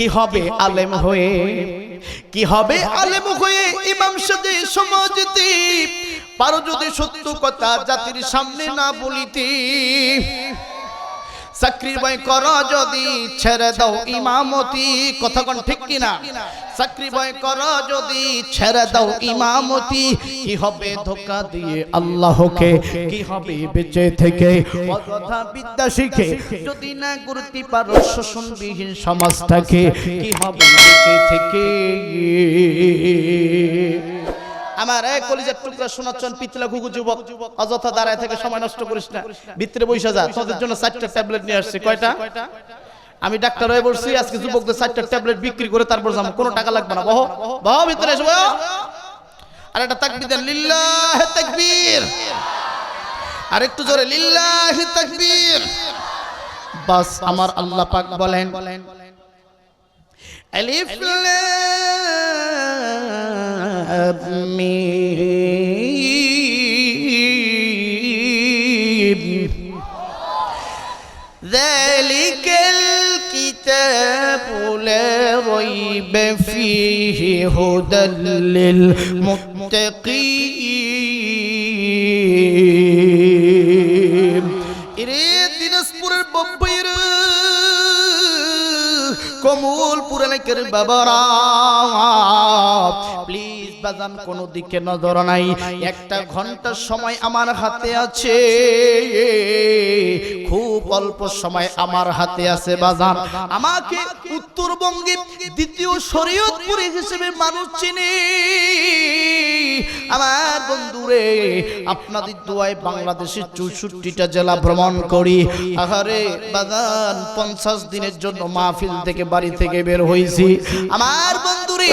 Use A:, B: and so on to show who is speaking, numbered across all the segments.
A: কি হবে আলেম হয়ে? কি হবে আলেম হয়ে? ইমাম সাজে সমাজতে পারো যদি সত্য কথা জাতির সামনে না বলিতে। চাকরির বই কর যদি ছেড়ে দাও ইমামতি। কথা কোন ঠিক কিনা? চাকরি বই কর যদি ছেড়ে দাও ইমামতি। কি হবে ধোকা দিয়ে আল্লাহকে? কি হবে বেঁচে থেকে? অযথা বিদ্যা শিখে যদি না করতে পারো শোষণবিহীন সমাজটাকে কি হবে বেঁচে থেকে? আমার এক কলিজার টুকরা শোনাচ্ছেন পিতলা ঘুঘু যুবক, অযথা দাঁড়ায় থেকে সময় নষ্ট করিস না। ভিতরে বৈশা যা, তোদের জন্য চারটা ট্যাবলেট নিয়ে আসছি। কয়টা? আমি ডাক্তার হয়ে বলছি, আজকে যুবকদের চারটা ট্যাবলেট বিক্রি করে তারপর যাব। কোনো টাকা লাগবে না। বহো বহো, ভিতরে আসব আর একটা তাকবির দেন, লিল্লাহ তাকবীর। আর একটু জোরে, লিল্লাহ তাকবীর। বাস, আমার আল্লাহ পাক বলেন, আলিফ, লাম ميم ذلك الكتاب لا ريب فيه هدى للمتقين ইরে দিনাজপুরের বম্বাইয়ের কমলপুর এলাকার বাবারা প্লিজ বাজান কোনো দিকে নজর নাই। একটা ঘণ্টার সময় আমার হাতে আছে। খুব অল্প সময় আমার হাতে আছে বাজান। আমাকে উত্তরবঙ্গে দ্বিতীয় শরীয়তপুরি হিসেবে মানুষ চিনি। আমার বন্ধুরে, আপনাদের দোয়ায় বাংলাদেশের চৌষট্টিটা জেলা ভ্রমণ করি। আহারে বাগান পঞ্চাশ দিনের জন্য মাহফিল থেকে বাড়ি থেকে বের হয়েছি। আমার বন্ধুরে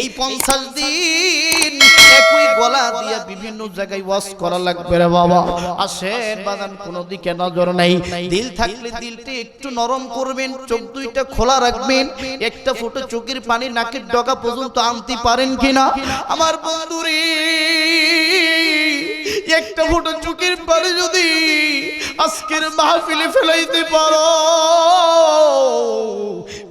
A: এই পঞ্চাশ দিন একই গলা দিয়ে বিভিন্ন জায়গায় ওয়াশ করা লাগবে রে বাবা। আসেন বাগান কোনো দিকে নজর নাই। দিল থাকলে দিলটি একটু নরম করবেন, চোখ দুইটা খোলা রাখবেন। একটা ফুটো চোখের পানি নাকের ডগা পর্যন্ত আনতে পারেন কিনা? আমার বন্ধুরে একটা ফুটো চুকির পরে যদি আজকের মাহফিলে ফেলাইতে পারো।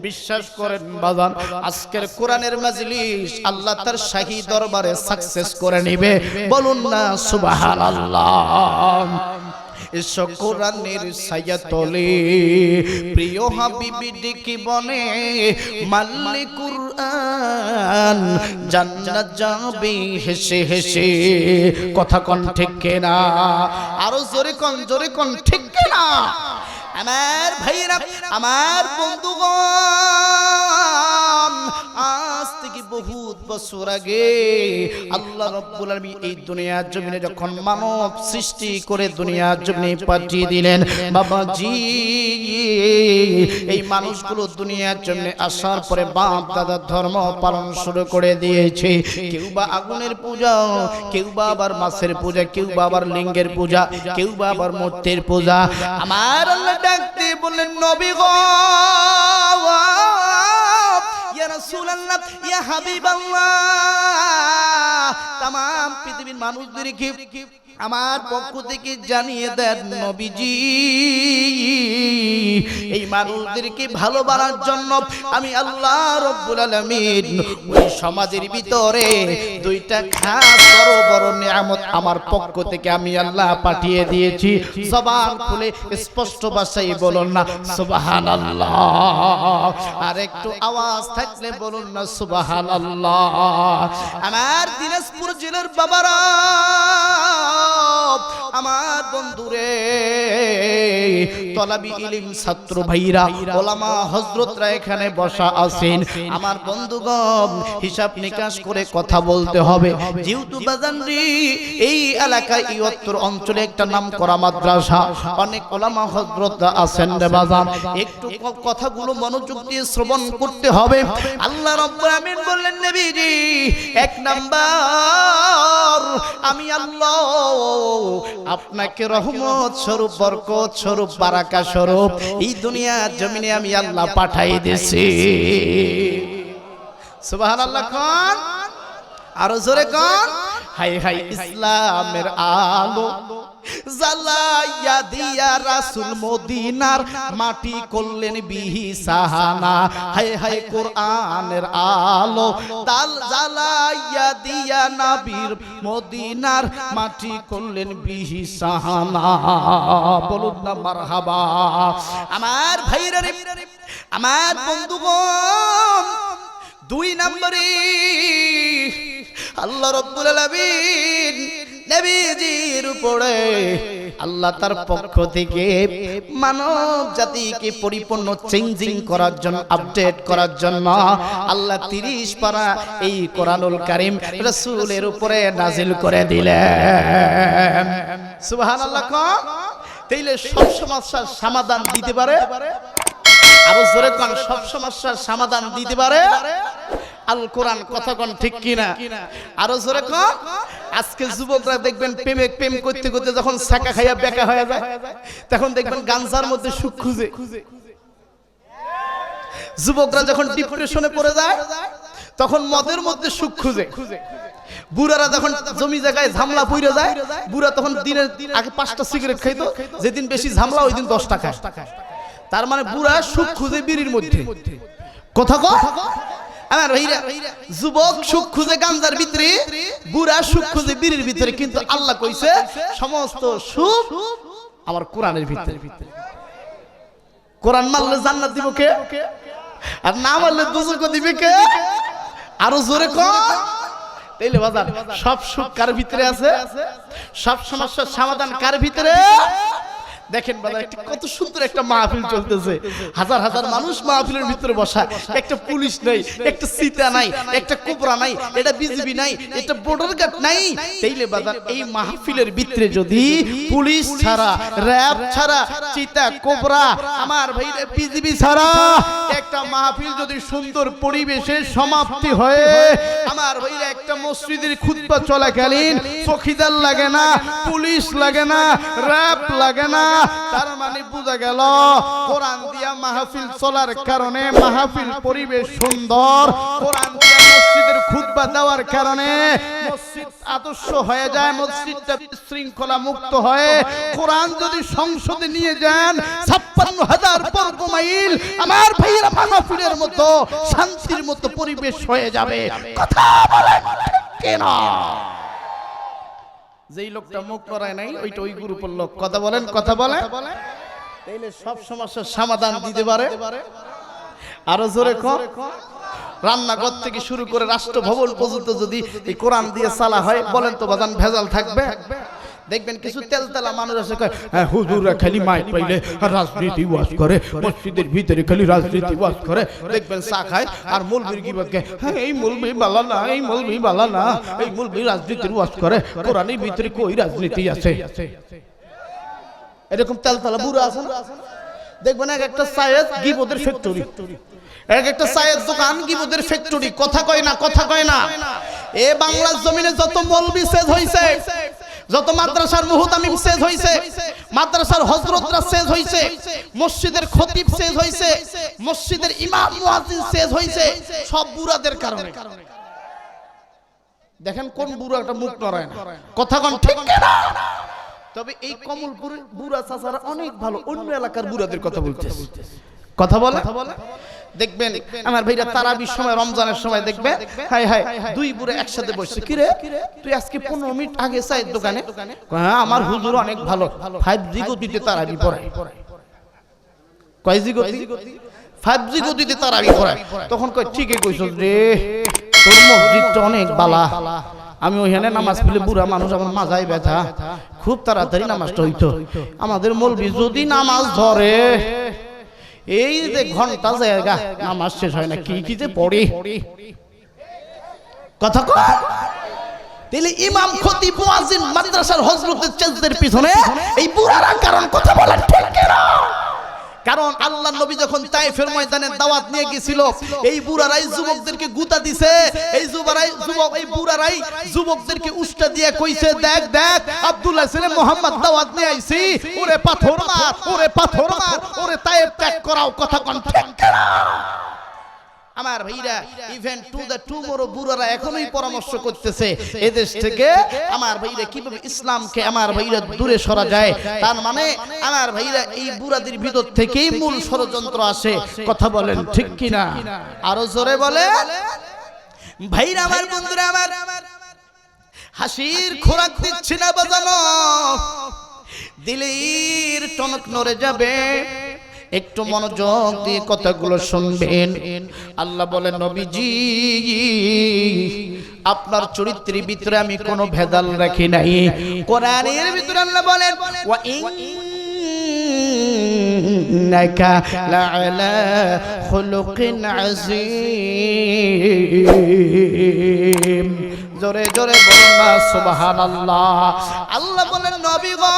A: বিশ্বাস করেন বাজান, আজকের কোরআনের মাজলিস আল্লাহ তার শাহী দরবারে সাকসেস করে নিবে। বলুন না সুবাহ এসো কোরআনের ছায়া তলে। প্রিয় হাবিবি ডেকে বনে মাল্লি কুরআন, জান্নাত যাবে হেসে হেসে। কথা কোন ঠিক না আরও জোরে কোন জোরে কোন, ঠিক না আমার ভাইরা আমার বন্ধুগণ বছর আগে আল্লাহ রব্বুল আলামিন এই দুনিয়ার জমিনে যখন মানব সৃষ্টি করে দুনিয়ার জমিনে পাঠিয়ে দিলেন, বাবাজি, এই মানুষগুলো দুনিয়ার জমিনে আসার পরে বাপ দাদার ধর্ম পালন শুরু করে দিয়েছে। কেউ বা আগুনের পূজা, কেউ বা আবার মাছের পূজা, কেউ বা আবার লিঙ্গের পূজা, কেউ বা আবার মূর্তির পূজা। আমার ডাকতে বললেন, নবী গো ইয়া তাম পৃথিবীর মানুষদেরকে আমার পক্ষ থেকে জানিয়ে দেন নবীজি, এই মানুষদেরকে ভালো বানার জন্য আমি আল্লাহ রব্বুল আলামিন ওই সমাজের ভিতরে দুইটা খাস বড় বড় নিয়ামত আমার পক্ষ থেকে আমি আল্লাহ পাঠিয়ে দিয়েছি। জবান খুলে স্পষ্ট ভাষায় বলুন না, সুবহানাল্লাহ। আর একটু আওয়াজ থাকলে বলুন না, সুবহানাল্লাহ। আমার দিনাজপুর জেলার বাবারা আমার বন্ধুরে। তলাবি ইলিম ছাত্র ভাইরা, ওলামা হজরতরা এখানে বসা আছেন। আমার বন্ধুগণ, হিসাব নিকাশ করে কথা বলতে হবে। যেহেতু বাজানরি এই এলাকায় এই উত্তর অঞ্চলে একটা নাম করা মাদ্রাসা, অনেক ওলামা হজরতরা আছেন রে বাজান। একটু কথাগুলো মনোযোগ দিয়ে শ্রবণ করতে হবে। আল্লাহ রাব্বুল আমিন বললেন, নবীজি, এক নাম্বার, আমি আল্লাহ আপনাকে রহমত স্বরূপ, বরকত স্বরূপ, বারাকা স্বরূপ এই দুনিয়া জমিনে আমি আল্লাহ পাঠাই দিছি সুবহানাল্লাহ কোন আরও জোরে কোন হাই হাই ইসলামের আলো। জালাইয়া দিয়া রাসুল মদিনার মাটি করলেন বিহি সাহানা। হাই হাই কোরআনের আলো। তাল জালাইয়া দিয়া নাবির মদিনার মাটি করলেন বিহি সাহানা। বলুন না মারহাবা। আমার ভাইরা আমার বন্ধুগণ, দুই নম্বরে আল্লাহ রব্বুল আলামিন নবীজির উপরে। আল্লাহ তার পক্ষ থেকে মানব জাতিকে পরিপূর্ণ চেঞ্জিং করার জন্য আপডেট করার জন্য আল্লাহ তিরিশ পারা এই কোরআনুল কারিম রসুলের উপরে নাজিল করে সুবহানাল্লাহ কম তাইলে সব সমস্যার সমাধান দিতে পারে? আরও জোরে কোন, সব সমস্যার সমাধান দিতে পারে? আল কোরআন কথা কোন? ঠিক কিনা? আরও জোরে কোন আজকে যুবকরা দেখবেন প্রেমে প্রেম করতে করতে যখন সাকা খাইয়া বেকা হয়ে যায় তখন দেখবেন গাঞ্জার মধ্যে সুখ খুঁজে। যুবকরা যখন ডিপ্রেশনে পড়ে যায় তখন মদের মধ্যে সুখ খুঁজে। বুড়ারা যখন জমি জায়গায় ঝামলা পইরে যায় বুড়া তখন দিনের আগে পাঁচটা সিগারেট খাইতো যেদিন বেশি ঝামলা ওই দিন দশ টাকা তার মানে বুড়া সুখ খুঁজে বিড়ির মধ্যে। কথা কো? আমার ভাইরা যুবক সুখ খুঁজে গাঞ্জার ভিতরে, বুড়া সুখ খুঁজে বিড়ির ভিতরে, কিন্তু আল্লাহ কইছে, সমস্ত সুখ আমার কোরআনের ভিতরে। কোরআন মানলে জান্নাত দিব কে? আর না মানলে দুজক দিবে কে? আরও জোরে কর তাইলে বাজার, সব সুখ কার ভিতরে আছে? সব সমস্যার সমাধান কার ভিতরে? দেখেন কত সুন্দর একটা মাহফিল চলতেছে। হাজার হাজার মানুষ মাহফিলের ভিতরে বসা। একটা পুলিশ নাই একটা সীতা নাই একটা কোবরা নাই এটা বিজিবি নাই এটা বর্ডার গার্ড নাই। তাইলে বাজার এই মাহফিলের ভিতরে যদি পুলিশ ছাড়া র্যাব ছাড়া চিতা কোবরা আমার ভাই বিজিবি ছাড়া একটা মাহফিল যদি সুন্দর পরিবেশে সমাপ্তি হয়ে আমার ভাইরা একটা মসজিদের খুতবা চলাকালীন চকিদার লাগে না পুলিশ লাগে না র্যাব লাগে না। তার মানে বোঝা গেল, কোরআন দিয়া মাহফিল চলার কারণে মাহফিল পরিবেশ সুন্দর। কোরআন মসজিদের দেওয়ার কারণে মসজিদ আদর্শ হয়ে যায়, মসজিদটা শৃঙ্খলা মুক্ত কোরআন যদি সংসদে নিয়ে যান, ছাপ্পান্ন হাজার বর্গ মাইল আমার ভাইয়েরা মাহফিলের মতো শান্তির মতো পরিবেশ হয়ে যাবে। কথা বলেন কেন? যেই লোকটা মুখ করায় নাই ওইটা ওই গ্রুপের লোক। কথা বলেন কথা বলে তাইলে সব সমস্যার সমাধান দিতে পারে। আরও জোরে কর রান্নাঘর থেকে শুরু করে রাষ্ট্রভবন পর্যন্ত যদি এই কোরআন দিয়ে চালা হয় বলেন তো বাজান ভেজাল থাকবে। দেখবেন কিছু তেলতেলা মানুষ আছে হ্যাঁ হুজুররা খালি মাইক পাইলে রাজনীতি ওয়াজ করে মসজিদের ভিতরে খালি রাজনীতি ওয়াজ করে দেখবেন চা খায় আর মৌলবীর কি বলে হ্যাঁ এই মৌলবী বালা না এই মৌলবী বালা না এই মৌলবী রাজনীতির ওয়াজ করে কোরআনের ভিতরে কই রাজনীতি আছে? এরকম তেলতেলা বুড়ো আছে না? দেখবেন এক একটা সায়েজ গিবদের ফ্যাক্টরি এক একটা সায়েজ দোকান গিবদের ফ্যাক্টরি কথা কয় না কথা কয় না। এ বাংলার জমিনে যত মৌলবি সেজ হইছে যত মাদ্রাসার মুহুতামিম সেজ হইছে, মাদ্রাসার হজরতরা সেজ হইছে, মসজিদের খতিব শেষ হইছে, মসজিদের ইমাম, মুয়াজ্জিন সেজ হইছে, সব বুড়াদের কারণে। দেখেন কোন বুড়ো একটা মুখ নড়ায় না। কথা কোন ঠিক না তবে এই কমলপুরের বুড়া চাচারা অনেক ভালো, অন্য এলাকার বুড়াদের কথা বলতেছে। কথা বলে? দেখবেন আমার ভাইরা তারাবির সময় রমজানের সময় দেখবে হাই হাই দুই বুড়ে একসাথে বসছে। কি রে তুই আজকে পনেরো মিনিট আগে চায়ের দোকানে হ্যাঁ আমার হুজুর অনেক ভালো। ফাইভ জি গতিতে তারাবি পড়ায় কয় জি গতি? ফাইভ জি গতিতে তারাবি পড়ায় তখন কয় ঠিকই কইছ রে তোর মসজিদটা অনেক বালা। আমি ওইখানে নামাজ পড়লে বুড়া মানুষ আমার মাজায় ব্যথা। খুব তাড়াতাড়ি নামাজটা হইতো। আমাদের মলবি যদি নামাজ ধরে। এই যে ঘণ্টা জায়গা নামাজ শেষ হয় না, কি কি যে পড়ে? কথা তাহলে ইমাম খতিব মুয়াজ্জিন মাদ্রাসার হযরতের চেজদের পিছনে এই বুড়ারা কারণ কথা বলার ঠিক না কারণ আল্লাহ নবী যখন তাইফের ময়দানে দাওয়াত নিয়ে গেছিল, এই বুড়ারাই যুবকদেরকে গুতা দিছে, এই যুবরাই যুবক, এই বুড়ারাই যুবকদেরকে উষ্টা দিয়ে কইছে, দেখ দেখ, আব্দুল্লাহ ছেলে মোহাম্মদ দাওয়াত নিয়ে আইছি, ওরে পাথর মার, ওরে পাথর মার, ওরে তাইফ ত্যাগ করাও কথা কন, ঠিক আমার ভাইরা ইভেন টু দ্য টুমোরো বুড়ারা এখনোই পরামর্শ করতেছে এদেশ থেকে আমার ভাইরা কীভাবে ইসলামকে আমার ভাইরা দূরে সরা যায়। তার মানে আমার ভাইরা এই বুড়াদের ভিতর থেকেই মূল ষড়যন্ত্র আসে। কথা বলেন ঠিক কিনা? আরও জোরে বলে ভাইরা আমার বন্ধুরা আমার হাসির খোরাক দিচ্ছি না বাজানো। দিলের টনক নড়ে যাবে। একটু মনোযোগ দিয়ে কথাগুলো শুনবেন। আল্লাহ বলেন, নবীজি, আপনার চরিত্রের ভিতরে আমি কোনো ভেদাল রাখি নাই। কোরআনের ভিতরে আল্লাহ বলেন, ওয়া ইন্নাকা জোরে জোরে বলুন না আল্লাহ বলেন, নবী গো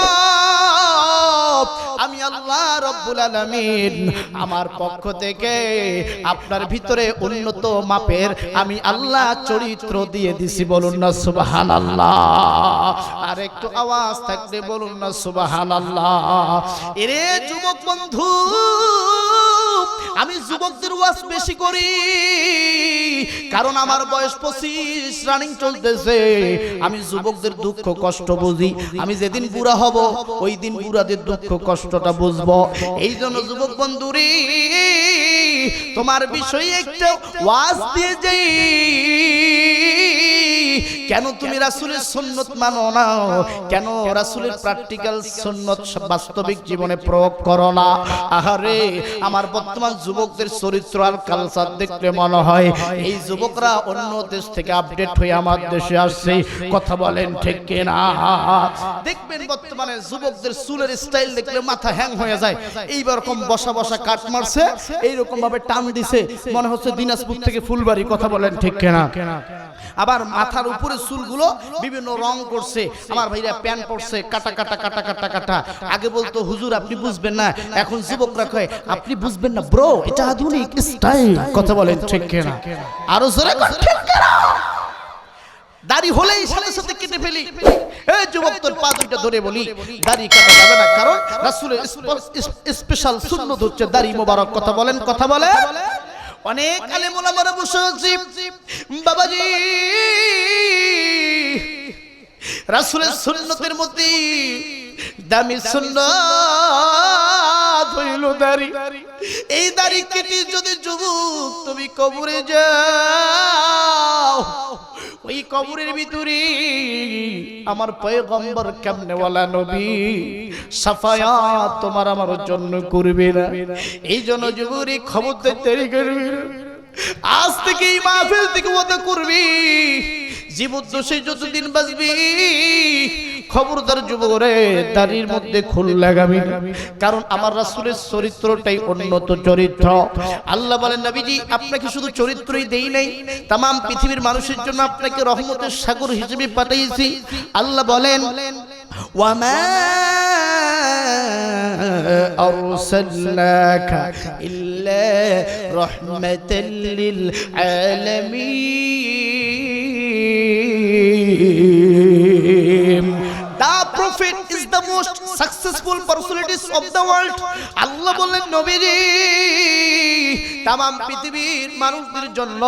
A: আল্লাহ রব্বুল আলামিন আমার পক্ষ থেকে আপনার ভিতরে উন্নত মাপের আমি আল্লাহ চরিত্র দিয়ে দিছি, বলুন না সুবহানাল্লাহ। আর একটু আওয়াজ থাকলে বলুন না সুবহানাল্লাহ। এরে যুবক বন্ধু, আমি যুবকদের ওয়াজ বেশি করি, কারণ আমার বয়স পঁচিশ রানিং চলতেছে। আমি যুবকদের দুঃখ কষ্ট বুঝি। আমি যেদিন বুড়া হব, ওই দিন বুড়াদের দুঃখ কষ্টটা বুঝব এই জন্য যুবক বন্ধুরি তোমার বিষয়ে একটা ওয়াজ দিয়ে যাই। কেন তুমি রাসুলের সুন্নত মানো না? কেন রাসুলের প্র্যাকটিক্যাল সুন্নত বাস্তবিক জীবনে প্রয়োগ করো না? আহারে, আমার বর্তমান যুবকদের চরিত্র আর কালচার দেখলে মনে হয় এই যুবকরা অন্য দেশ থেকে আপডেট হয়ে আমার দেশে আসছে। কথা বলেন ঠিক কিনা? দেখবেন বর্তমানে যুবকদের চুলের স্টাইল দেখলে মাথা হ্যাং হয়ে যায়। এইবার রকম বসা বসা কাট মারছে, এইরকম ভাবে টান দিছে। মনে হচ্ছে দিনাজপুর থেকে ফুলবাড়ি কথা বলেন ঠিক কিনা? আবার মাথার উপরে চুলগুলো বিভিন্ন রং করছে। আমার ভাইরা প্যান পড়ছে কাটা কাটা কাটা কাটা কাটা। আগে বলতো হুজুর আপনি বুঝবেন না। এখন যুবকরা কয় আপনি বুঝবেন না ব্রো এটা আধুনিক স্টাইল কথা বলেন ঠিক কিনা? আরও জোরে কর, ঠিক কিনা? দাড়ি হলেই সাথে সাথে কেটে ফেলি। এই যুবক তোর পা দুইটা ধরে বলি। দাড়ি কাটা যাবে না কারণ রাসূলের স্পেশাল সুন্নত হচ্ছে দাড়ি মোবারক। কথা বলেন কথা বলে অনেক আলেম ওলামারা বসে আছি। বাবাজি রাসুলের সুন্নতের মধ্যে দামি সুন্নাত। হইল দাড়ি। এই দাড়ি কেটে যদি যুবক তুমি কবরে যাও, ওই কবরের ভিতরে আমার পয়গম্বর কেমনে ওয়ালা নবী সাফায়াত তোমার আমার জন্য করবে না। এই জন্য যুবরি খবর তৈরি করবে। আজ থেকে এই মাহফিল থেকে ওটা করবি জীবদ্দশে যতদিন বাঁচবি খবরদার যুবকরে দাড়ির মধ্যে খুল লাগাবি না। কারণ আমার রাসূলের চরিত্রটাই উন্নত চরিত্র আল্লাহ বলেন নবীজি আপনাকে শুধু চরিত্রই দেই নাই তাম পৃথিবীর মানুষের জন্য আপনাকে রহমতের সাগর হিসেবে পাঠিয়েছি আল্লাহ বলেন ওয়ামা أرسلناك إلا رحمة للعالمين the personalities of the world আল্লাহ বললেন, নবীজি তাম পৃথিবীর মানুষদের জন্য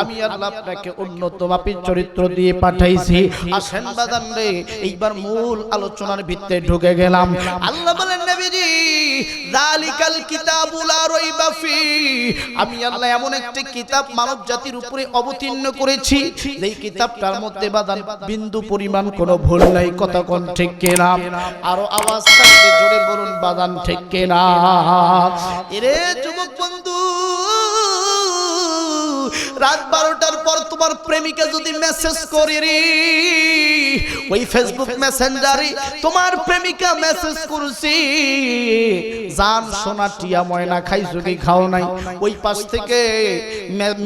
A: আমি আল্লাহ আপনাকে উন্নত মাপের চরিত্র দিয়ে পাঠাইছি। আসেন বাদান রে, এইবার মূল আলোচনার ভিত্তিতে ঢুকে গেলাম। আল্লাহ বলেন নবীজি জালিকাল কিতাবুল আমি আল্লাহ এমন একটি কিতাব মানব জাতির উপরে অবতীর্ণ করেছি, যেই কিতাবটার মধ্যে বাদান বিন্দু পরিমাণ কোনো ভুল নাই, কথা কোন ঠিক কিনা? আরও আওয়াজ থাকলে জোরে বলুন, বাদান ঠিক কিনা? এরে যুবক বন্ধু, রাত বারোটার পর তোমার প্রেমিকা যদি মেসেজ করে ওই ফেসবুক মেসেঞ্জারে তোমার প্রেমিকা মেসেজ করছি, জান সোনা টিয়া ময়না খাইছো কি খাও নাই? ওই পাশ থেকে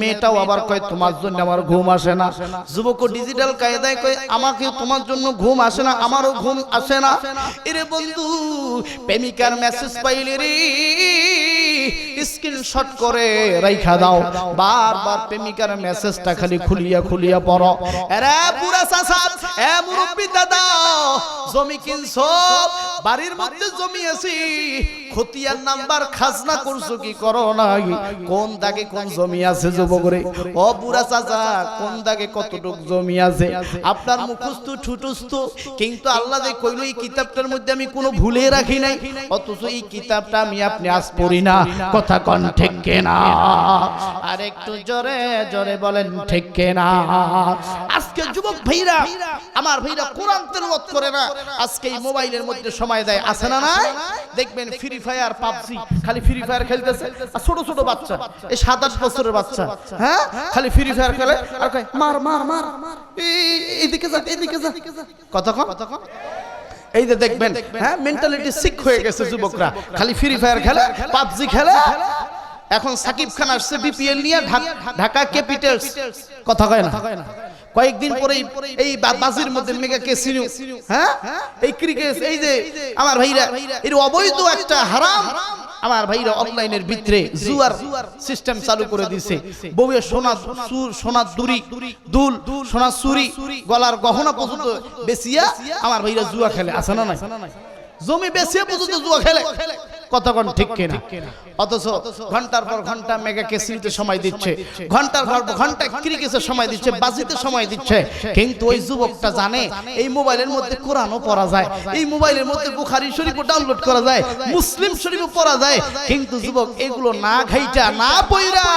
A: মেয়েটাও আবার কয়, তোমার জন্য আমার ঘুম আসে না। যুবক ডিজিটাল কায়দায় কয় আমাকে তোমার জন্য ঘুম আসে না, আমারও ঘুম আসে না। এরে বন্ধু, প্রেমিকার মেসেজ পাইলে রে স্ক্রিনশট করে রাইখা দাও। বারবার প্রেমিকার মেসেজটা খালি খুলিয়া খুলিয়া পড়ো। এরা পুরা চাচা, এ মুরব্বি দাদা, জমি কিনছো? বাড়ির মধ্যে জমি আছে। খতিয়ার নাম্বার খাজনা করছ কি করো নাই? কোন দাগে কোন জমি আছে যুবকরে? ও বুড়া চাচা, কোন দাগে কতটুক জমি আছে? আপনার মুখস্থ ঠুটুস্থ। কিন্তু আল্লাহ যে কইলো, এই কিতাবটার মধ্যে আমি কোনো ভুলে রাখি নাই। অথচ এই কিতাবটা আমি আপনি আজ পড়ি না। কথা কন ঠিক না আর একটু জোরে জোরে বলেন ঠিক না আজকে যুবক ভাইরা আমার ভাইরা কোরআন তেলাওয়াত করে না আজকে এই মোবাইলের মধ্যে সময় দেয় আছে না না দেখবেন ফ্রি ফায়ার পাবজি খালি ফ্রি ফায়ার খেলতেছে। আর ছোট ছোট বাচ্চা এই সাত আট বছরের বাচ্চা হ্যাঁ? খালি ফ্রি ফায়ার খেলে আর কয় মার মার মার। এই- এদিকে যা এদিকে যা। কথা কম কথা কম এই যে দেখবেন হ্যাঁ মেন্টালিটি সিক হয়ে গেছে যুবকরা। খালি ফ্রি ফায়ার খেলে পাবজি খেলে। এখন সাকিব খান আসছে বিপিএল নিয়ে ঢাকা ক্যাপিটালস কথা কয় না? কয়েকদিন পরে এই বাজির মধ্যে মেগা কেসিনো হ্যাঁ? এই ক্রিকেট এই যে আমার ভাইরা এর অবৈধ একটা হারাম আমার ভাইরা অনলাইনের ভিতরে জুয়ার সিস্টেম চালু করে দিছে। বউয়ে সোনা সোনার দুরি দুল সোনা চুরি গলার গহনা পর্যন্ত বেচিয়া আমার ভাইরা জুয়া খেলে আছে না নাই? জমি বেচিয়ে পর্যন্ত জুয়া খেলে। কতক্ষণ ঠিক কিনা? অথচ ঘণ্টার পর ঘণ্টা মেগা কেসিতে সময় দিচ্ছে। ঘণ্টার পর ঘণ্টা ক্রিকেটে সময় দিচ্ছে বাজিতে সময় দিচ্ছে। কিন্তু ওই যুবকটা জানে এই মোবাইলের মধ্যে কোরআনও পড়া যায়। এই মোবাইলের মধ্যে বুখারি শরীফও ডাউনলোড করা যায় মুসলিম শরীফও পড়া যায়। কিন্তু যুবক এগুলো না খাইটা না পইরা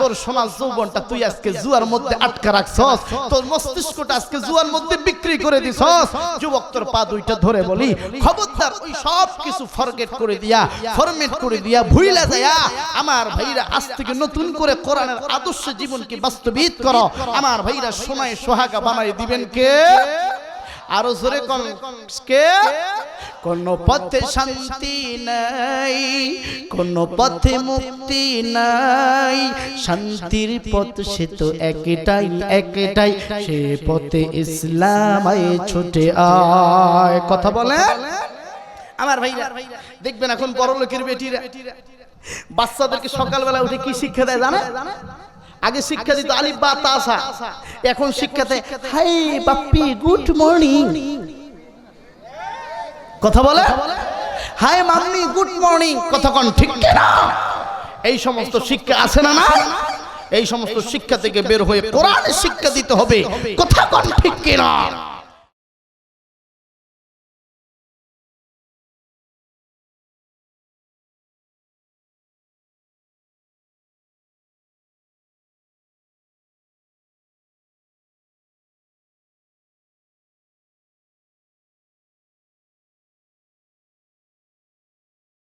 A: তোর সোনার যৌবনটা তুই আজকে জুয়ার মধ্যে আটকা রাখছস। তোর মস্তিষ্কটা আজকে জুয়ার মধ্যে বিক্রি করে দিছস। যুবক তোর পা দুইটা ধরে বলি খবরদার ওই সব কিছু ফরগেট করে দিয়া ফরমেট করে দিয়া ভুইলা যায়া আমার ভাইরা আজ থেকে নতুন করে কোরআনের আদর্শ জীবনকে বাস্তবিত করো। আমার ভাইরা সোনায় সোহাগা বানাই দিবেন কে? আরও জোরে কোন কে? কোন পথে শান্তি নাই। কোন পথে মুক্তি নাই। শান্তির পথ সে তো একটাই একটাই সে পথে ইসলাম আয় ছুটে আয়। কথা বলেন? আমার ভাইরা দেখবেন এখন বড় লোকের বেটিরা, বাচ্চাদেরকে সকালবেলা উঠে কি শিক্ষা দেয় জানে আগে শিক্ষা দিত আলিফ, বা তাসা এখন শিক্ষা দেয়, হাই বাপ্পি, গুড মর্নিং। কথা বলে? Hi mummy, good morning. কথা কন, ঠিক না এই সমস্ত শিক্ষা আছে না না? এই সমস্ত শিক্ষা থেকে বের হয়ে কোরআনের শিক্ষা দিতে হবে। কথা কন, ঠিক কিনা?